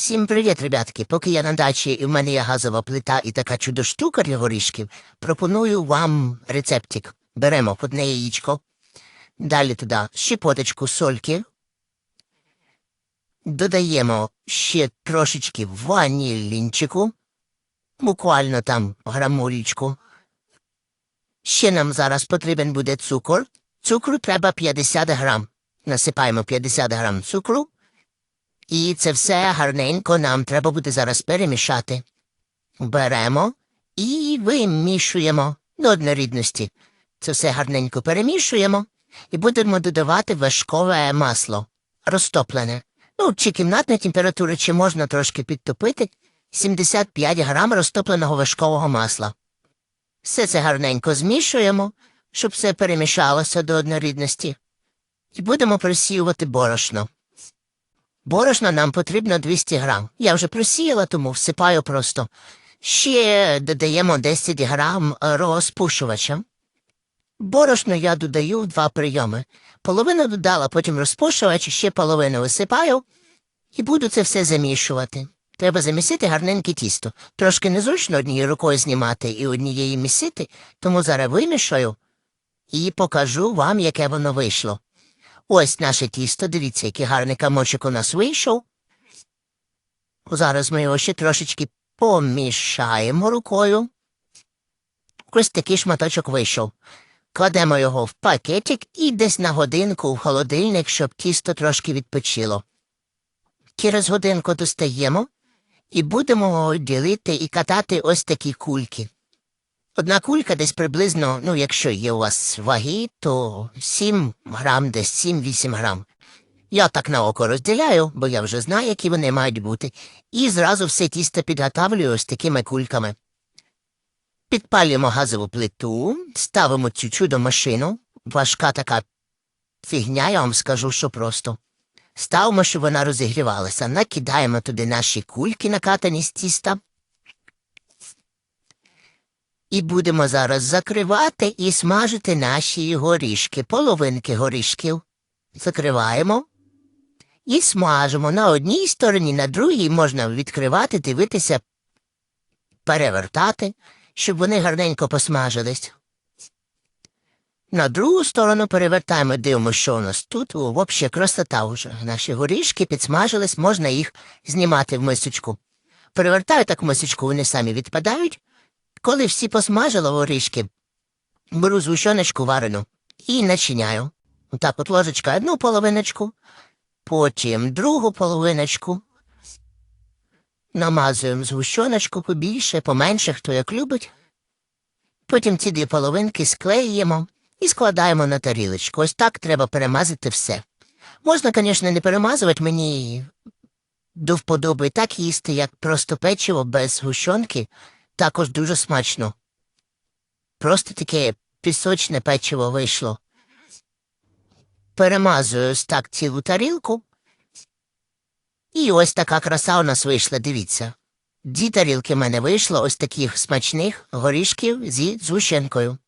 Всім привіт, ребятки. Поки я на дачі і в мене є газова плита і така чудо штука для горішків, пропоную вам рецептик. Беремо одне яєчко, далі туди щепоточку сольки, додаємо ще трошечки ванілінчику, буквально там грамулечку. Ще нам зараз потрібен буде цукор. Цукру треба 50 грам. Насипаємо 50 грам цукру. І це все гарненько нам треба буде зараз перемішати. Беремо і вимішуємо до однорідності. Це все гарненько перемішуємо і будемо додавати вершкове масло розтоплене. Ну, чи кімнатна температура, чи можна трошки підтопити 75 грам розтопленого вершкового масла. Все це гарненько змішуємо, щоб все перемішалося до однорідності. І будемо просіювати борошно. Борошна нам потрібно 200 грам. Я вже просіяла, тому всипаю просто. Ще додаємо 10 грам розпушувача. Борошно я додаю два прийоми. Половину додала, потім розпушувач, ще половину висипаю і буду це все замішувати. Треба замісити гарненьке тісто. Трошки незручно однією рукою знімати і однією місити, тому зараз вимішаю і покажу вам, яке воно вийшло. Ось наше тісто, дивіться, який гарний камочок у нас вийшов. Зараз ми його ще трошечки помішаємо рукою. Ось такий шматочок вийшов. Кладемо його в пакетик і десь на годинку в холодильник, щоб тісто трошки відпочило. Через годинку достаємо і будемо ділити і катати ось такі кульки. Одна кулька десь приблизно, ну, якщо є у вас ваги, то 7 грам, десь 7-8 грам. Я так на око розділяю, бо я вже знаю, які вони мають бути, і зразу все тісто підготавлюю ось такими кульками. Підпалюємо газову плиту, ставимо цю чудо машину, важка така фігня, я вам скажу, що просто. Ставимо, щоб вона розігрівалася, накидаємо туди наші кульки, накатані з тіста. І будемо зараз закривати і смажити наші горішки, половинки горішків. Закриваємо і смажимо на одній стороні, на другій можна відкривати, дивитися, перевертати, щоб вони гарненько посмажились. На другу сторону перевертаємо, дивимося, що у нас тут. Взагалі, красота вже. Наші горішки підсмажились, можна їх знімати в мисочку. Перевертаю так мисочку, вони самі відпадають. Коли всі посмажила горішки, беру згущеночку варену і начиняю. Отак от ложечка одну половиночку, потім другу половиночку. Намазуємо згущеночку побільше, поменше, хто як любить. Потім ці дві половинки склеїмо і складаємо на тарілочку. Ось так треба перемазати все. Можна, звісно, не перемазувати мені до вподоби так їсти, як просто печиво без згущенки. Також дуже смачно. Просто таке пісочне печиво вийшло. Перемазую ось так цілу тарілку. І ось така краса у нас вийшла, дивіться. Дві тарілки в мене вийшло ось таких смачних горішків зі згущенкою.